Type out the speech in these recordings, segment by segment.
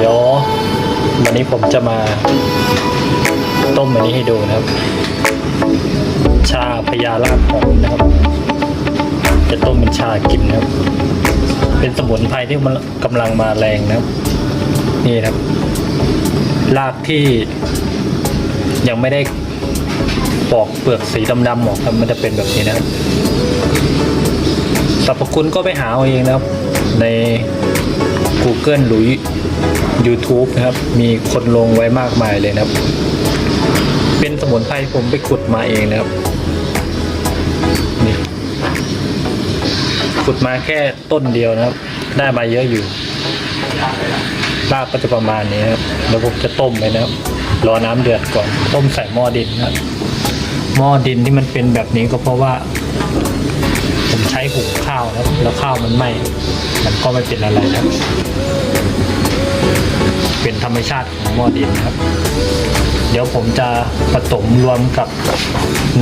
ดี๋ยววันนี้ผมจะมาต้มอันนี้ให้ดูนะครับ ชาพญาลาบหอมนะครับ จะต้มเป็นชากินนะครับ เป็นสมุนไพรที่มันกำลังมาแรงนะครับ นี่นะครับรากที่ยังไม่ได้ปอกเปลือกสีดำๆออกครับมันจะเป็นแบบนี้นะครับสรรพคุณก็ไปหาเอาเองนะครับ ใน Google หรือ YouTube นะครับ มีคนลงไว้มากมายเลยนะครับ เป็นสมุนไพรผมไปขุดมาเองนะครับนี่ขุดมาแค่ต้นเดียวนะครับ ได้มาเยอะอยู่รากก็จะประมาณนี้ครับแล้วผมจะต้มไว้นะครับ รอน้ำเดือดก่อน ต้มใส่หม้อดินนะครับ หม้อดินที่มันเป็นแบบนี้ก็เพราะว่า ผมใช้หุงข้าวนะครับ แล้วข้าวมันไหม้มันก็ไม่เป็นอะไรนะครับ เป็นธรรมชาติของหม้อดินนครับ เดี๋ยวผมจะผสมรวมกับ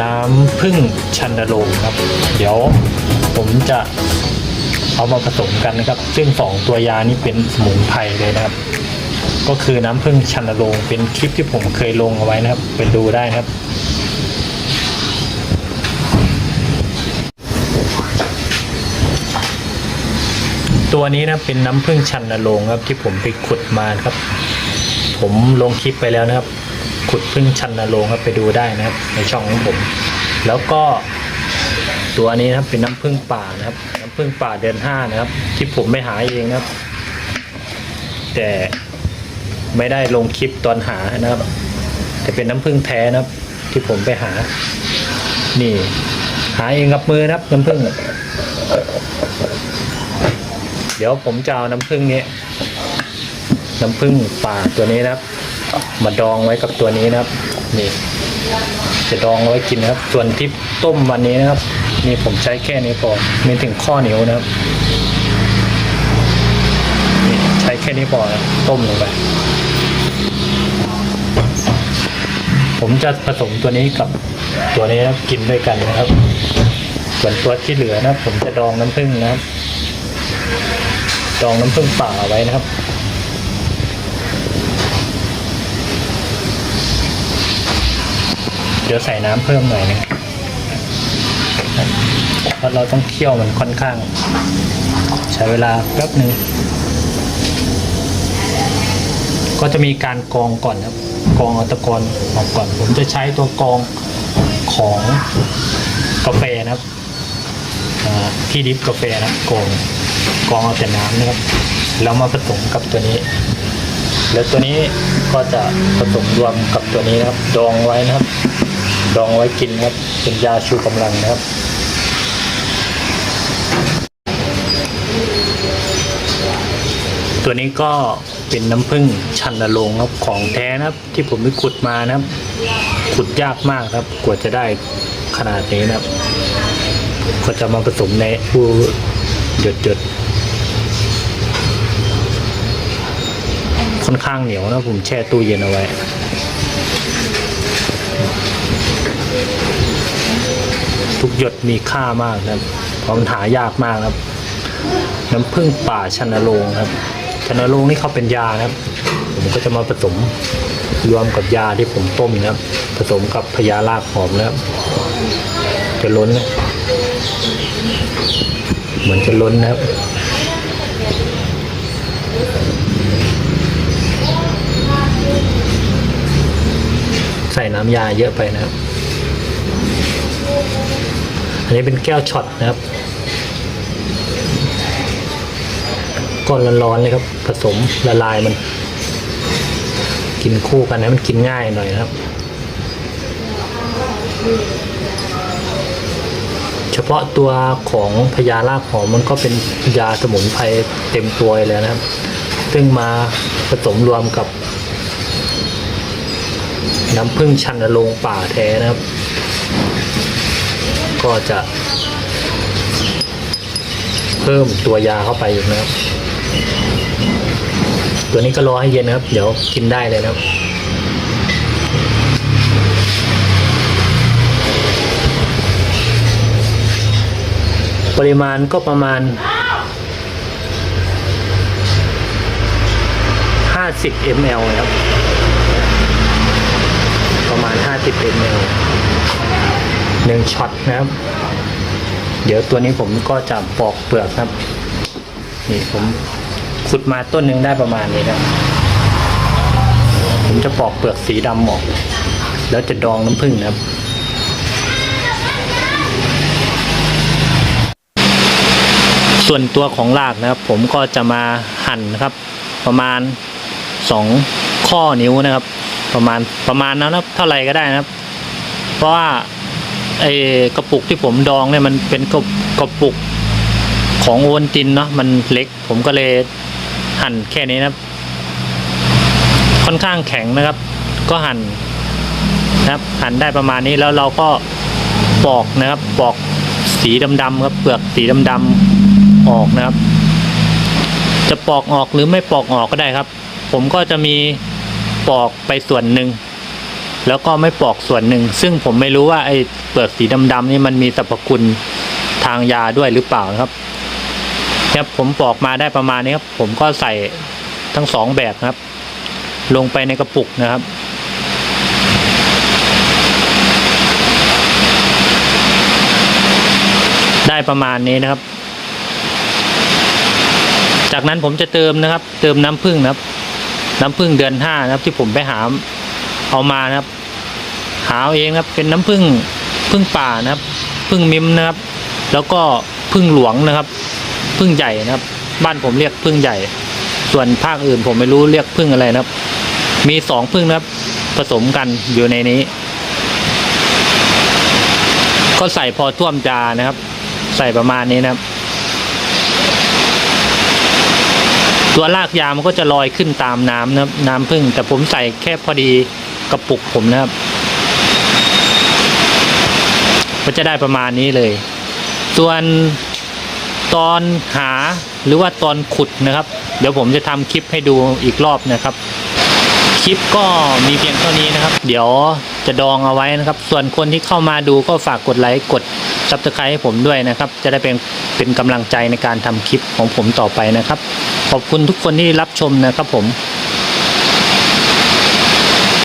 น้ำผึ้งชันนโรงครับ เดี๋ยวผมจะเอามาผสมกันนะครับ ซึ่งสองตัวยานี้เป็นสมุนไพรเลยนะครับ ก็คือน้ำผึ้งชันนโรงเป็นคลิปที่ผมเคยลงเอาไว้นะครับ ไปดูได้นะครับ ตัวนี้นะเป็นน้ำผึ้งชันนโรงครับที่ผมไปขุดมาครับ ผมลงคลิปไปแล้วนะครับ ขุดพึ่งชันนโรงครับไปดูได้นะครับ ในช่องของผม แล้วก็ตัวนี้นะครับเป็นน้ำผึ้งป่านะครับ น้ำผึ้งป่าเดือนห้านะครับ ที่ผมไม่หาเองนะครับ แต่ไม่ได้ลงคลิปตอนหานะครับ แต่เป็นน้ำผึ้งแท้นะครับ ที่ผมไปหา นี่ หาเองกับมือนะครับน้ำผึ้ง เดี๋ยวผมจะเอาน้ำผึ้งนี้ น้ำผึ้งป่าตัวนี้นะครับ มาดองไว้กับตัวนี้นะครับ นี่ จะดองไว้กินนะครับ ส่วนที่ต้มวันนี้นะครับ นี่ผมใช้แค่นี้พอไม่ถึงข้อเหนียวนะครับนี่ใช้แค่นี้พอนะต้มลงไปผมจะผสมตัวนี้กับตัวนี้นะครับกินด้วยกันนะครับ ส่วนตัวที่เหลือนะ ผมจะดองน้ำผึ้งนะครับ ดองน้ำผึ้งป่าไว้นะครับ เดี๋ยวใส่น้ำเพิ่มหน่อยนึงเพราะเราต้องเคี่ยวมันค่อนข้าง ใช้เวลาแป๊บหนึ่งก็จะมีการกรองก่อนครับกรองอตะกอนออกก่อน ผมจะใช้ตัวกรองของกาแฟนะครับที่ดิฟกาแฟนะกรอง กรองเอาแต่น้ำนะครับแล้วมาผสมกับตัวนี้ แล้วตัวนี้ก็จะผสมรวมกับตัวนี้นะครับ ดองไว้นะครับ ดองไว้กินครับเป็นยาชูกำลังนะครับตัวนี้ก็เป็นน้ำผึ้งชันนรงค์ครับของแท้นะครับ ที่ผมไปขุดมานะครับ ขุดยากมากครับ กว่าจะได้ขนาดนี้นะครับ ก็จะมาผสมในผู้หยดหยดๆ ค่อนข้างเหนียวนะผมแช่ตู้เย็นเอาไว้ ทุกหยดมีค่ามากนะครับเพราะมันหายากมากนะครับ น้ำผึ้งป่าชนโรงครับชนโรงนี่เขาเป็นยานะครับ ผมก็จะมาผสมรวมกับยาที่ผมต้มนะครับ ผสมกับพญาลากหอมนะครับ จะล้นนะเหมือนจะล้นนะครับ ส่น้ำยาเยอะไปนะครับ อันนี้เป็นแก้วช็อตนะครับก้อนร้อนๆเลยครับ ผสมละลายมัน กินคู่กันให้มันกินง่ายหน่อยนะครับ เฉพาะตัวของพญาลากหอมมันก็เป็นยาสมุนไพรเต็มตัวเลยนะครับ ซึ่งมาผสมรวมกับ น้ำผึ้งชันนโรงป่าแท้นะครับ ก็จะเพิ่มตัวยาเข้าไปอีกนะครับ ตัวนี้ก็รอให้เย็นนะครับ เดี๋ยวกินได้เลยนะครับปริมาณก็ประมาณ 50 50 ml นะครับ ประมาณ 50 ml หนึ่งช็อตนะครับ เดี๋ยวตัวนี้ผมก็จะปอกเปลือกครับนี่ผมขุดมาต้นหนึ่งได้ประมาณนี้ครับผมจะปอกเปลือกสีดำออก แล้วจะดองน้ำผึ้งนะครับส่วนตัวของรากนะครับ ผมก็จะมาหั่นนะครับ ประมาณสองข้อนิ้วนะครับ ประมาณประมาณนั้นนะครับเท่าไหร่ก็ได้นะครับ เพราะว่าไอ้กระปุกที่ผมดองเนี่ยมันเป็นกระกระปุกของโอวัลตินเนาะมันเล็ก ผมก็เลยหั่นแค่นี้นะครับ ค่อนข้างแข็งนะครับ ก็หั่นนะครับ หั่นได้ประมาณนี้แล้วเราก็ปอกนะครับ ปอกสีดำๆครับเปลือกสีดำๆออกนะครับ จะปอกออกหรือไม่ปอกออกก็ได้ครับ ผมก็จะมี ปอกไปส่วนหนึ่งแล้วก็ไม่ปอกส่วนหนึ่ง ซึ่งผมไม่รู้ว่าไอ้เปลือกสีดำๆนี่มันมีสรรพคุณทางยาด้วยหรือเปล่านะครับครับผมปอกมาได้ประมาณนี้ครับ ผมก็ใส่ทั้งสองแบบครับ ลงไปในกระปุกนะครับ ได้ประมาณนี้นะครับ จากนั้นผมจะเติมนะครับ เติมน้ำผึ้งนะครับ น้ำผึ้งเดือนห้านะครับ ที่ผมไปหาเอามานะครับ หาเองครับเป็นน้ำผึ้งผึ้งป่านะครับผึ้งมิมนะครับ แล้วก็ผึ้งหลวงนะครับผึ้งใหญ่นะครับ บ้านผมเรียกผึ้งใหญ่ ส่วนภาคอื่นผมไม่รู้เรียกผึ้งอะไรนะครับ มีสองผึ้งนะครับ ผสมกันอยู่ในนี้ ก็ใส่พอท่วมจานะครับ ใส่ประมาณนี้นะครับ ตัวรากยามันก็จะลอยขึ้นตามน้ำนะครับน้ำผึ้งแต่ผมใส่แค่พอดีกระปุกผมนะครับ ก็จะได้ประมาณนี้เลย ส่วนตอนหาหรือว่าตอนขุดนะครับ เดี๋ยวผมจะทำคลิปให้ดูอีกรอบนะครับ คลิปก็มีเพียงเท่านี้นะครับ เดี๋ยวจะดองเอาไว้นะครับ ส่วนคนที่เข้ามาดูก็ฝากกดไลค์กดซับสไครต์ให้ผมด้วยนะครับ จะได้เป็นเป็นกำลังใจในการทำคลิปของผมต่อไปนะครับ ขอบคุณทุกคนที่รับชมนะครับผม